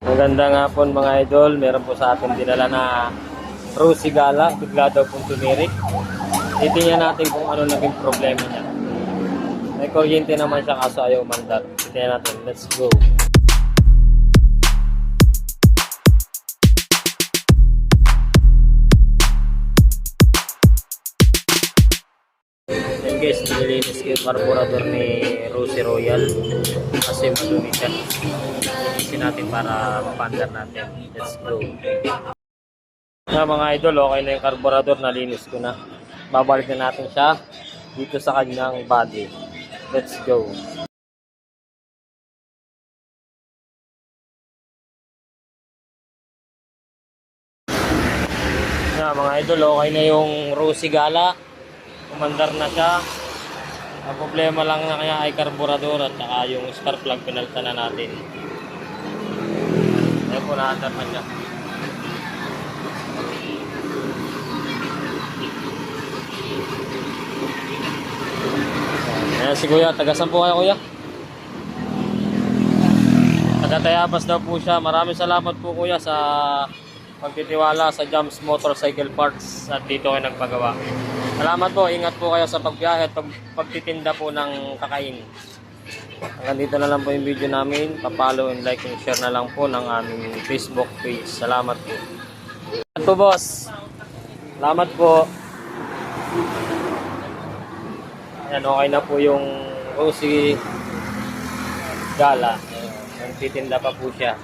Magandang hapon mga idol. Meron po sa atin dinala na Rosie Gala. Bigla daw pong tumirik. Titingnan natin kung ano naging problema niya. May kuryente naman siya kaso ayaw mandar. Titingnan natin. Let's go. Guys, nililinis ko yung carburetor ni Rosie Royal kasi madumi siya. Linisin natin para mapandar natin. Let's go. Na mga idol, okay na yung carburetor, nalinis ko na. Babalik na natin siya dito sa kanyang body. Let's go. Na mga idol, okay na yung Rosie Gala. Kumandar na siya. Ang problema lang na kaya ay karburador at saka yung spark plug pinalitan na natin. Naandar na siya. Ayan si Kuya, taga saan po kayo Kuya? Taga Tayabas daw po siya. Maraming salamat po Kuya sa pagtitiwala sa Jams Motorcycle Parts at dito kayo nagpagawa. Salamat po, ingat po kayo sa pagbiyahe at pag, pagtitinda po ng kakain. Hanggang dito na lang po yung video namin. Pa-follow and like and share na lang po ng aming Facebook page. Salamat po. Salamat po boss. Salamat po. Ayan, okay na po yung Rosie Gala. Nagtitinda pa po siya.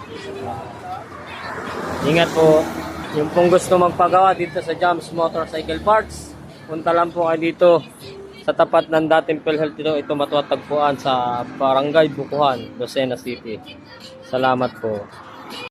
Ingat po. Yung pong gusto magpagawa dito sa Jams Motorcycle Parts, punta lang po kayo dito sa tapat ng dating PhilHealth dito. Ito matutagpuan sa Barangay Bukuhan, Lucena City. Salamat po.